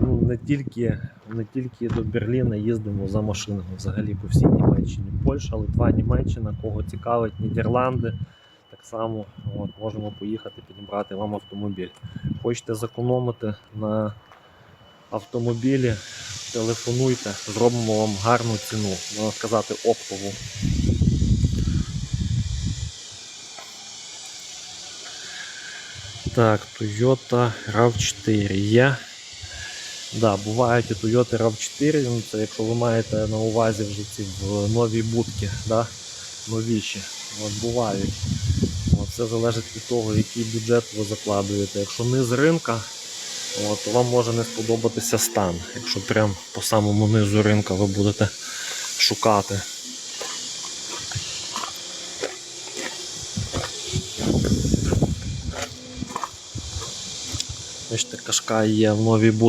Ну, не, тільки, не тільки до Берліна їздимо за машинами, взагалі по всій Німеччині. Польща, Литва, Німеччина, кого цікавить, Нідерланди. Так само от, можемо поїхати підібрати вам автомобіль. Хочете зекономити на автомобілі, телефонуйте, зробимо вам гарну ціну, можна сказати, оптову. Так, Toyota RAV4 є. Да, бувають і Toyota RAV4, ну, це якщо ви маєте на увазі вже ці в нові будки, да? новіші. От, бувають. От, це залежить від того, який бюджет ви закладуєте. Якщо не з ринка, от, то вам може не сподобатися стан. Якщо прям по самому низу ринка ви будете шукати. Бачите, кашка є в новій будці.